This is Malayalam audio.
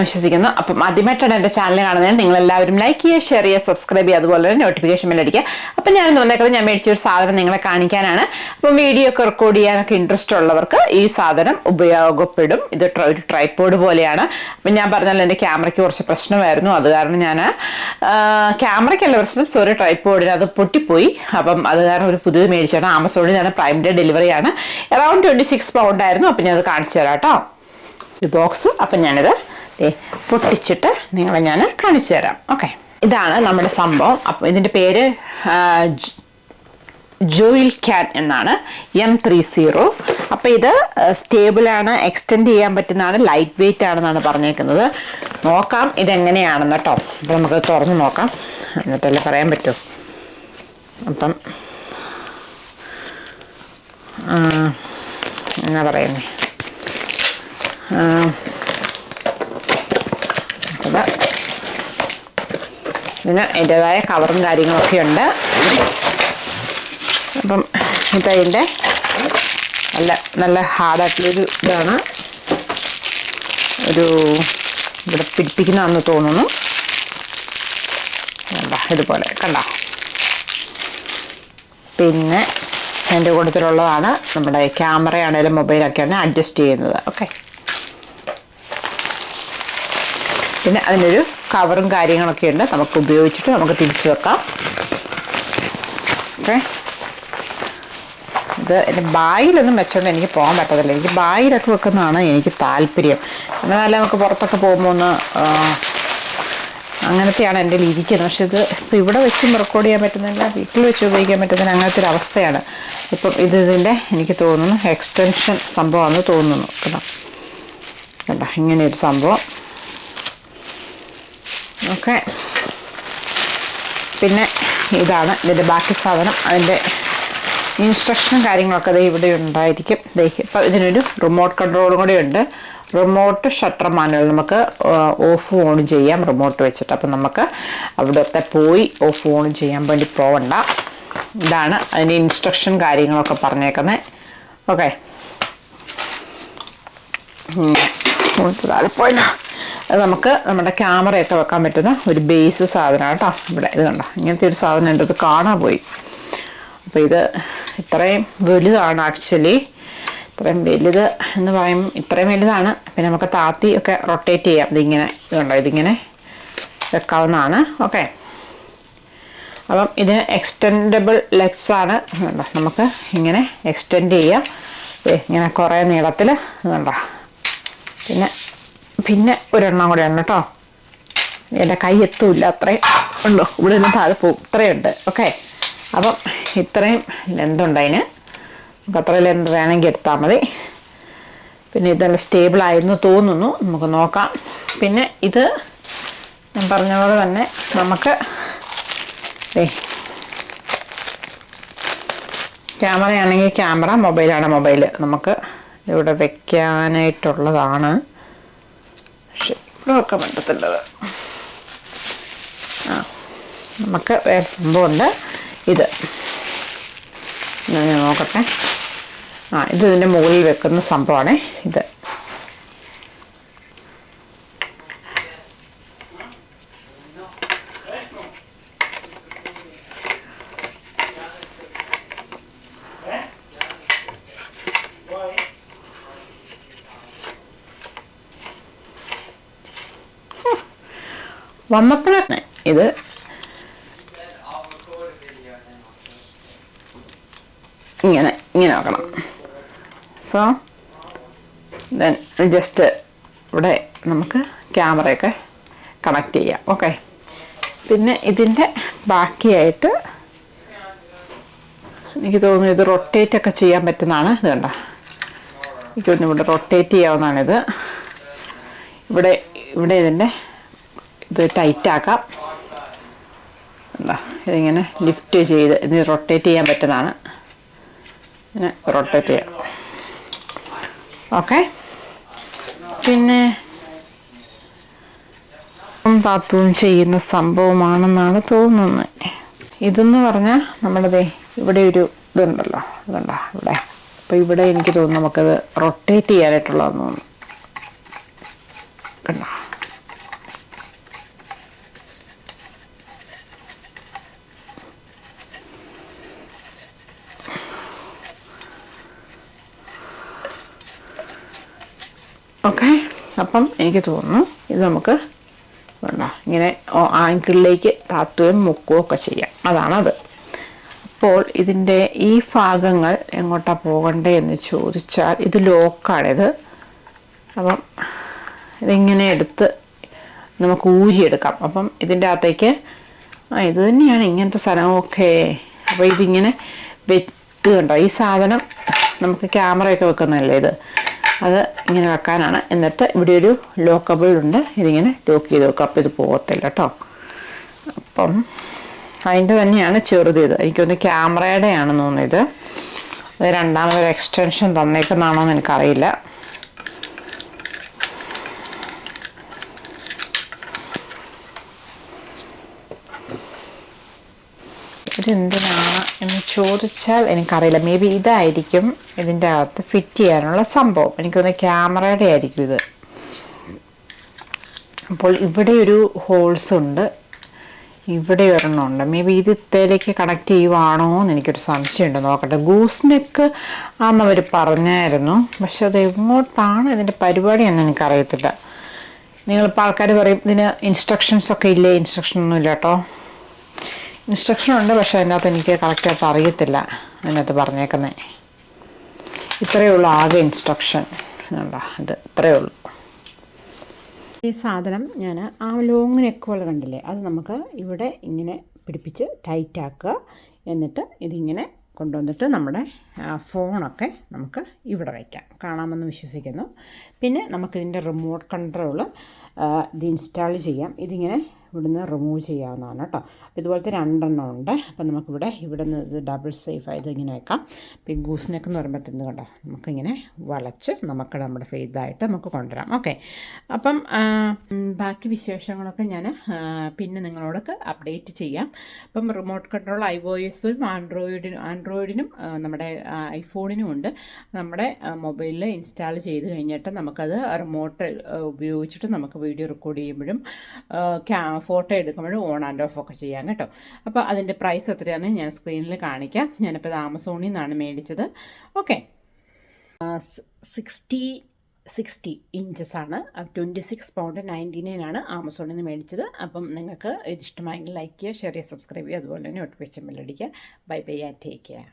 സുഖമാണെന്ന് വിശ്വസിക്കുന്നു. അപ്പം ആദ്യമായിട്ടാണ് എന്റെ ചാനൽ കാണുന്നത്. നിങ്ങൾ എല്ലാവരും ലൈക്ക് ചെയ്യുക ഷെയർ ചെയ്യുക സബ്സ്ക്രൈബ് ചെയ്യുക അതുപോലെ തന്നെ നോട്ടിഫിക്കേഷൻ ബെല്ലടിക്കുക അപ്പം ഞാൻ വന്നേക്കുന്നത് ഞാൻ മേടിച്ച ഒരു സാധനം നിങ്ങളെ കാണിക്കാനാണ്. അപ്പം വീഡിയോ ഒക്കെ റെക്കോർഡ് ചെയ്യാനൊക്കെ ഇൻട്രസ്റ്റ് ഉള്ളവർക്ക് ഈ സാധനം ഉപയോഗപ്പെടും. ഇത് ഒരു ട്രൈപ്പോഡ് പോലെയാണ്. അപ്പം ഞാൻ പറഞ്ഞാൽ എന്റെ ക്യാമറയ്ക്ക് കുറച്ച് പ്രശ്നമായിരുന്നു. അത് കാരണം ഞാൻ ക്യാമറയ്ക്കല്ല പ്രശ്നം. സോറി ട്രൈപ്പോഡിന് അത് പൊട്ടിപ്പോയി. അപ്പം അത് കാരണം ഒരു പുതിയത് മേടിച്ചാണ് ആമസോണിൽ ഞാൻ പ്രൈം ഡേ ഡെലിവറിയാണ് അറൗണ്ട് ട്വന്റി സിക്സ് പൗണ്ടായിരുന്നു അപ്പം ഞാൻ അത് കാണിച്ചു തരാം കേട്ടോ. ഒരു ബോക്സ് അപ്പം ഞാനിത് പൊട്ടിച്ചിട്ട് നിങ്ങളെ ഞാൻ കാണിച്ചു തരാം. ഓക്കെ ഇതാണ് നമ്മുടെ സംഭവം. അപ്പം ഇതിന്റെ പേര് ജോയിൽ ക്യാൻ എന്നാണ്. എം ത്രീ സീറോ അപ്പം ഇത് സ്റ്റേബിളാണ് എക്സ്റ്റെൻഡ് ചെയ്യാൻ പറ്റുന്നതാണ്. ലൈറ്റ് വെയിറ്റ് ആണെന്നാണ് പറഞ്ഞേക്കുന്നത്. നോക്കാം ഇതെങ്ങനെയാണെന്ന് കേട്ടോ. അപ്പം നമുക്ക് തുറന്ന് നോക്കാം. എന്നിട്ടല്ലേ പറയാൻ പറ്റൂ. അപ്പം എന്നാ പറയുന്നത് അത് ഇതിന് അതിന്റെതായ കവറും കാര്യങ്ങളൊക്കെ ഉണ്ട്. അപ്പം ഇതതിന്റെ നല്ല നല്ല ഹാർഡായിട്ടുള്ളൊരു ഇതാണ്. ഒരു ഇവിടെ പിടിപ്പിക്കുന്നതെന്ന് തോന്നുന്നു. ഇതുപോലെ കണ്ട? പിന്നെ എന്റെ കൂട്ടത്തിലുള്ളതാണ് നമ്മുടെ ക്യാമറയാണേലും മൊബൈലൊക്കെയാണ് അഡ്ജസ്റ്റ് ചെയ്യുന്നത്. ഓക്കെ പിന്നെ അതിനൊരു കവറും കാര്യങ്ങളൊക്കെ ഉണ്ട്. നമുക്ക് ഉപയോഗിച്ചിട്ട് നമുക്ക് തിരിച്ചു വെക്കാം. ഓക്കെ. ഇത് എന്റെ ബാഗിലൊന്നും വെച്ചോണ്ട് എനിക്ക് പോകാൻ പറ്റത്തില്ല. എനിക്ക് ബാഗിലൊക്കെ വെക്കുന്നതാണ് എനിക്ക് താല്പര്യം. എന്നാലും നമുക്ക് പുറത്തൊക്കെ പോകുമ്പോൾ ഒന്ന് അങ്ങനത്തെയാണ് എന്റെ ഇരിക്കുന്നത് പക്ഷെ ഇത് ഇപ്പം ഇവിടെ വെച്ചും റെക്കോർഡ് ചെയ്യാൻ പറ്റുന്നില്ല. വീട്ടിൽ വെച്ച് ഉപയോഗിക്കാൻ പറ്റുന്നില്ല. അങ്ങനത്തെ ഒരു അവസ്ഥയാണ്. ഇപ്പം ഇത് ഇതിന്റെ എനിക്ക് തോന്നുന്നു എക്സ്റ്റൻഷൻ സംഭവമാണെന്ന് തോന്നുന്നു. കേട്ടോ. കേട്ടോ ഇങ്ങനെ ഒരു സംഭവം. ഓക്കെ. പിന്നെ ഇതാണ് ഇതിന്റെ ബാക്കി സാധനം. അതിന്റെ ഇൻസ്ട്രക്ഷനും കാര്യങ്ങളൊക്കെ ദേ ഇവിടെ ഉണ്ടായിരിക്കും. ദേ ഇപ്പം ഇതിനൊരു റിമോട്ട് കൺട്രോളും കൂടി ഉണ്ട്. റിമോട്ട് ഷട്ടർ മാനുവൽ നമുക്ക് ഓഫ് ഓൺ ചെയ്യാം. റിമോട്ട് വെച്ചിട്ട് അപ്പം നമുക്ക് അവിടുത്തെ പോയി ഓഫ് ഓൺ ചെയ്യാൻ വേണ്ടി പോവണ്ട. ഇതാണ് അതിന്റെ ഇൻസ്ട്രക്ഷൻ കാര്യങ്ങളൊക്കെ പറഞ്ഞേക്കുന്നത് ഓക്കെ. താഴെ പോയില്ല. അത് നമുക്ക് നമ്മുടെ ക്യാമറയൊക്കെ വെക്കാൻ പറ്റുന്ന ഒരു ബേസ് സാധനമാണ് കേട്ടോ. ഇവിടെ ഇത് കണ്ടോ? ഇങ്ങനത്തെ ഒരു സാധനം എന്റെ അത് കാണാൻ പോയി. അപ്പോൾ ഇത് ഇത്രയും വലുതാണ് ആക്ച്വലി ഇത്രയും വലുത് എന്ന് പറയും. ഇത്രയും വലുതാണ്. പിന്നെ നമുക്ക് താത്തി ഒക്കെ റൊട്ടേറ്റ് ചെയ്യാം. ഇതിങ്ങനെ ഇതുണ്ടോ ഇതിങ്ങനെ വെക്കാവുന്നതാണ്. ഓക്കെ അപ്പം ഇതിന് എക്സ്റ്റെൻഡബിൾ ലെഗ്സ് ആണ്. ഇതുണ്ടോ നമുക്ക് ഇങ്ങനെ എക്സ്റ്റെൻഡ് ചെയ്യാം. ഇങ്ങനെ കുറേ നീളത്തിൽ ഇതുണ്ടോ പിന്നെ പിന്നെ ഒരെണ്ണം കൂടെ ഉണ്ട് കേട്ടോ എന്റെ കൈ എത്തൂല്ല അത്രയും ഉണ്ടോ ഇവിടെ നിന്ന് താഴെ പോകും. ഇത്രയുണ്ട് ഓക്കെ. അപ്പം ഇത്രയും ലെന്തുണ്ട് അതിന്. നമുക്ക് അത്ര ലെന്ത് വേണമെങ്കിൽ എടുത്താൽ മതി. പിന്നെ ഇതെല്ലാം സ്റ്റേബിൾ ആയിരുന്നു തോന്നുന്നു. നമുക്ക് നോക്കാം. പിന്നെ ഇത് ഞാൻ പറഞ്ഞ പോലെ തന്നെ നമുക്ക് ക്യാമറയാണെങ്കിൽ ക്യാമറ മൊബൈലാണ് മൊബൈൽ നമുക്ക് ഇവിടെ വെക്കാനായിട്ടുള്ളതാണ്. വെക്കാൻ പറ്റത്തില്ലത് ആ നമുക്ക് വേറെ സംഭവമുണ്ട്. ഇത്. ഞാൻ നോക്കട്ടെ. ആ ഇത് ഇതിന്റെ മുകളിൽ വെക്കുന്ന സംഭവമാണ്. ഇത് വന്നപ്പോഴാണ് ഇത്. ഇങ്ങനെ ഇങ്ങനെ നോക്കണം സോ ദെൻ ജസ്റ്റ് ഇവിടെ നമുക്ക് ക്യാമറയൊക്കെ കണക്ട് ചെയ്യാം. ഓക്കെ പിന്നെ ഇതിന്റെ ബാക്കിയായിട്ട് എനിക്ക് തോന്നുന്നു ഇത് റൊട്ടേറ്റ് ഒക്കെ ചെയ്യാൻ പറ്റുന്നതാണ്. ഇത് കണ്ട? എനിക്ക് തോന്നുന്നു ഇവിടെ റൊട്ടേറ്റ് ചെയ്യാവുന്നതാണിത്. ഇവിടെ ഇവിടെ ഇതിന്റെ ഇത് ടൈറ്റാക്കാം. എന്താ ഇതിങ്ങനെ ലിഫ്റ്റ് ചെയ്ത് ഇത് റൊട്ടേറ്റ് ചെയ്യാൻ പറ്റുന്നതാണ്. ഇങ്ങനെ റൊട്ടേറ്റ് ചെയ്യാം. ഓക്കെ. പിന്നെ താത്തും ചെയ്യുന്ന സംഭവമാണെന്നാണ് തോന്നുന്നത് ഇതെന്ന് പറഞ്ഞാൽ നമ്മുടെ ദേ ഇവിടെ ഒരു ഇതുണ്ടല്ലോ. ഇതുണ്ടോ? ഇവിടെ. അപ്പോൾ ഇവിടെ എനിക്ക് തോന്നുന്നു നമുക്കത് റൊട്ടേറ്റ് ചെയ്യാനായിട്ടുള്ളതെന്ന് തോന്നുന്നു. ഓക്കെ. അപ്പം എനിക്ക് തോന്നുന്നു ഇത് നമുക്ക് വേണ്ട. ഇങ്ങനെ ആങ്കിളിലേക്ക് താത്തുകയും മുക്കുകയും ഒക്കെ ചെയ്യാം. അതാണത്. അപ്പോൾ ഇതിന്റെ ഈ ഭാഗങ്ങൾ എങ്ങോട്ടാണ് പോകണ്ടേ എന്ന് ചോദിച്ചാൽ ഇത് ലോക്കാണിത്. അപ്പം ഇതിങ്ങനെ എടുത്ത് നമുക്ക് ഊരിയെടുക്കാം. അപ്പം ഇതിന്റെ അകത്തേക്ക് ഇത് തന്നെയാണ് ഇങ്ങനത്തെ സ്ഥലമൊക്കെ അപ്പോൾ ഇതിങ്ങനെ വെട്ട് ഈ സാധനം നമുക്ക് ക്യാമറയൊക്കെ വെക്കുന്നതല്ലേ ഇത്? അത് ഇങ്ങനെ വെക്കാനാണ്. എന്നിട്ട് ഇവിടെ ഒരു ലോക്കബിൾ ഉണ്ട്. ഇതിങ്ങനെ ലോക്ക് ചെയ്ത് വെക്കാം. അപ്പോൾ ഇത് പോകത്തില്ല കേട്ടോ അപ്പം അതിന്റെ തന്നെയാണ് ഇത് എനിക്കൊന്ന് ക്യാമറയുടെ ആണെന്ന് തോന്നിയത്. അത് രണ്ടാമതൊരു എക്സ്റ്റൻഷൻ തന്നേക്കുന്നതാണോ എന്ന് എനിക്കറിയില്ല. ഇതെന്തിനാണ് ചോദിച്ചാൽ എനിക്കറിയില്ല. മേ ബി ഇതായിരിക്കും ഇതിന്റെ അകത്ത് ഫിറ്റ് ചെയ്യാനുള്ള സംഭവം. എനിക്കൊന്ന് ക്യാമറയുടെ ആയിരിക്കും ഇത്. അപ്പോൾ ഇവിടെ ഒരു ഹോൾസ് ഉണ്ട്. ഇവിടെ ഒരെണ്ണമുണ്ട് മേ ബി ഇത് ഇത്തേലേക്ക് കണക്ട് ചെയ്യുവാണോ എന്ന് എനിക്കൊരു സംശയമുണ്ട്. നോക്കട്ടെ. ഗൂസ് നെക്ക് ആണെന്ന് അവർ പറഞ്ഞായിരുന്നു. പക്ഷെ അത് എങ്ങോട്ടാണ് ഇതിന്റെ പരിപാടി എന്ന് എനിക്കറിയത്തില്ല. നിങ്ങളിപ്പോൾ ആൾക്കാർ പറയും ഇതിന് ഇൻസ്ട്രക്ഷൻസ് ഒക്കെ ഇല്ലേ? ഇൻസ്ട്രക്ഷൻ ഒന്നും ഇല്ല കേട്ടോ. ഇൻസ്ട്രക്ഷൻ ഉണ്ട് പക്ഷെ അതിനകത്ത് എനിക്ക് കറക്റ്റായിട്ട് അറിയത്തില്ല. അതിനകത്ത് പറഞ്ഞേക്കുന്നത് ഇത്രയേ ഉള്ളൂ ആകെ ഇൻസ്ട്രക്ഷൻ ഇത് ഇത്രയേ ഉള്ളൂ. ഈ സാധനം ഞാൻ ആ ലോങ് നെക്ക് പോലെ കണ്ടില്ലേ? അത് നമുക്ക് ഇവിടെ ഇങ്ങനെ പിടിപ്പിച്ച് ടൈറ്റാക്കുക എന്നിട്ട് ഇതിങ്ങനെ കൊണ്ടുവന്നിട്ട് നമ്മുടെ ഫോണൊക്കെ നമുക്ക് ഇവിടെ വയ്ക്കാം കാണാമെന്ന് വിശ്വസിക്കുന്നു. പിന്നെ നമുക്കിതിന്റെ റിമോട്ട് കൺട്രോൾ ഇത് ഇൻസ്റ്റാൾ ചെയ്യാം. ഇതിങ്ങനെ ഇവിടുന്ന് റിമൂവ് ചെയ്യാവുന്നതാണ് കേട്ടോ. അപ്പോൾ ഇതുപോലത്തെ രണ്ടെണ്ണം ഉണ്ട്. അപ്പോൾ നമുക്കിവിടെ ഇവിടെ നിന്ന് ഇത് ഡബിൾ സേഫ് ആയത് ഇങ്ങനെ വെക്കാം. പിന്നെ ഗൂസ്നെക്ക് എന്ന് പറയുമ്പോൾ തിന്ന് കണ്ടോ? നമുക്കിങ്ങനെ വളച്ച് നമുക്ക് നമ്മുടെ ഫെയ്തായിട്ട് നമുക്ക് കൊണ്ടുവരാം. ഓക്കെ അപ്പം ബാക്കി വിശേഷങ്ങളൊക്കെ ഞാൻ പിന്നെ നിങ്ങളോടൊക്കെ അപ്ഡേറ്റ് ചെയ്യാം. അപ്പം റിമോട്ട് കൺട്രോൾ ഐ ഒ എസും ആൻഡ്രോയിഡിനും ആൻഡ്രോയിഡിനും നമ്മുടെ ഐഫോണിനും ഉണ്ട്. നമ്മുടെ മൊബൈലിൽ ഇൻസ്റ്റാൾ ചെയ്ത് കഴിഞ്ഞിട്ട് നമുക്കത് റിമോട്ട് ഉപയോഗിച്ചിട്ട് നമുക്ക് വീഡിയോ റെക്കോർഡ് ചെയ്യുമ്പോഴും ഫോട്ടോ എടുക്കുമ്പോഴും ഓൺ ആൻഡ് ഓഫ് ഒക്കെ ചെയ്യാം കേട്ടോ. അപ്പോൾ അതിന്റെ പ്രൈസ് എത്രയാണ് ഞാൻ സ്ക്രീനിൽ കാണിക്കാം. ഞാനിപ്പോൾ ആമസോണിൽ നിന്നാണ് മേടിച്ചത്. ഓക്കെ സിക്സ്റ്റി സിക്സ്റ്റി ഇഞ്ചസ് ആണ്. Twenty six pound ninety nine ആണ് ആമസോണിൽ നിന്ന് മേടിച്ചത്. അപ്പം നിങ്ങൾക്ക് ഇത് ഇഷ്ടമായെങ്കിൽ ലൈക്ക് ചെയ്യുക ഷെയർ ചെയ്യുക സബ്സ്ക്രൈബ് ചെയ്യുക. അതുപോലെ തന്നെ notification ബെല്ലടിക്കുക bye bye and take care